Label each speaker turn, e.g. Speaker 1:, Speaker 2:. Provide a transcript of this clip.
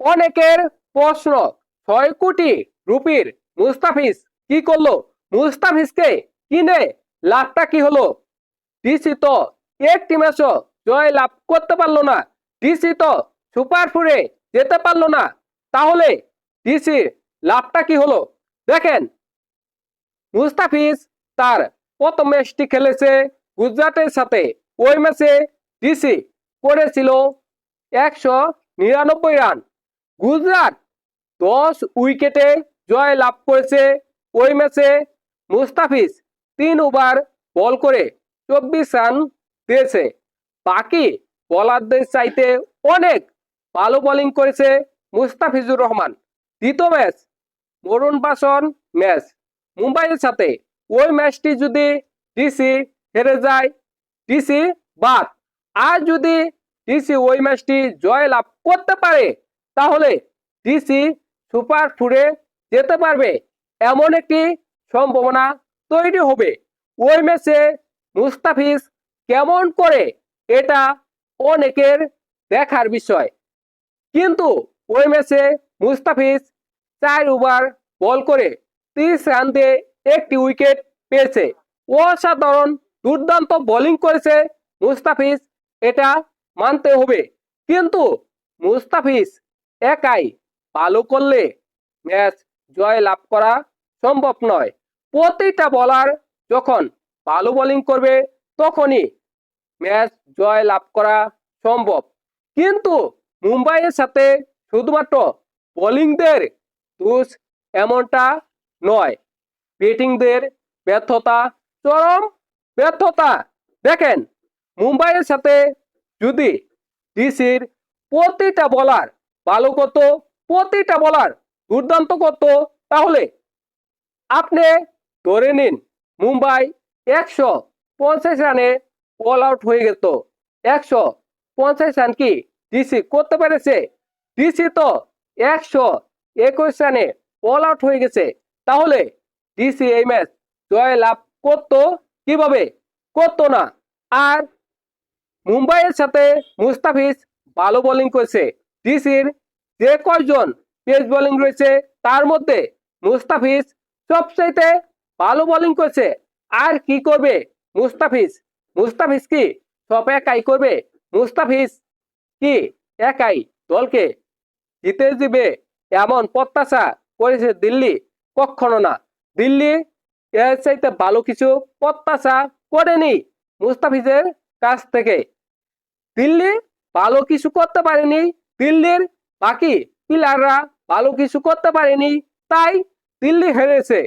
Speaker 1: অনেকের প্রশ্ন, ছয় কোটি রুপির মুস্তাফিজ কি করল? মুস্তাফিজকে কিনে লাভটা কি হলো? ডিসি তো একটি ম্যাচও জয় লাভ করতে পারল না। ডিসি তো সুপার ফোরে যেতে পারল না। তাহলে ডিসি লাভটা কি হলো? দেখেন, মুস্তাফিজ তার প্রথম ম্যাচটি খেলেছে গুজরাটের সাথে। ওই ম্যাচে ডিসি করেছিল একশো নিরানব্বই রান। গুজরাট দশ উইকেটে জয় লাভ করেছে ওই ম্যাচে মুস্তাফিজ তিন ওভার বল করে চব্বিশ রান দিয়েছে। বাকি বলারদের চাইতে অনেক ভালো বোলিং করেছে মুস্তাফিজুর রহমান। দ্বিতীয় ম্যাচ, মরুণ বাসন ম্যাচ। মুম্বাইয়ের সাথে ওই ম্যাচটি যদি ডিসি হেরে যায় ডিসি বাদ। আর যদি ডিসি ওই ম্যাচটি জয় লাভ করতে পারে তাহলে ডিসি সুপার ফুডে যেতে পারবে। এমন একটি সম্ভাবনা তৈরি হবে। ওই ম্যাচে মুস্তাফিজ কেমন করে এটা অনেকের দেখার বিষয়। কিন্তু ওই ম্যাচে মুস্তাফিজ চার ওভার বল করে তিরিশ রান দিয়ে একটি উইকেট পেয়েছে। অসাধারণ দুর্দান্ত বোলিং করেছে মুস্তাফিজ, এটা মানতে হবে। কিন্তু মুস্তাফিজ একাই ভালো করলে ম্যাচ জয় লাভ করা সম্ভব নয়। প্রতিটা বলার যখন ভালো বোলিং করবে, তখনই ম্যাচ জয় লাভ করা সম্ভব। কিন্তু মুম্বাইয়ের সাথে শুধুমাত্র বোলিংদের দোষ এমনটা নয়। ব্যাটিংদের ব্যর্থতা, চরম ব্যর্থতা। দেখেন, মুম্বাইয়ের সাথে যদি ডিসির প্রতিটা বলার ভালো করতো প্রতিটা বলার দুর্দান্ত করতো। তাহলে আপনি ধরে নিন, মুম্বাই একশো পঞ্চাশ রানে অল আউট হয়ে গেত। একশো পঞ্চাশ রান কি ডিসি করতে পেরেছে? ডিসি তো একশো একুশ রানে অল আউট হয়ে গেছে। তাহলে ডিসি এই ম্যাচ জয় লাভ করতো কীভাবে? করতো না। আর মুম্বাইয়ের সাথে মুস্তাফিজ ভালো বোলিং করেছে। ডিসির যে কয়জন পেস বোলিং রয়েছে, তার মধ্যে মুস্তাফিজ সবচাইতে ভালো বোলিং করছে। আর কি করবে মুস্তাফিজ? মুস্তাফিজ কি সব একাই করবে? মুস্তাফিজ কি একাই দলকে জিতে দিবে এমন প্রত্যাশা করেছে দিল্লি? কখনো না। দিল্লি এর চাইতে ভালো কিছু প্রত্যাশা করেনি মুস্তাফিজের কাছ থেকে। দিল্লি ভালো কিছু করতে পারেনি দিল্লির বাকি প্লেয়াররা ভালো কিছু করতে পারেনি তাই দিল্লি হেরেছে।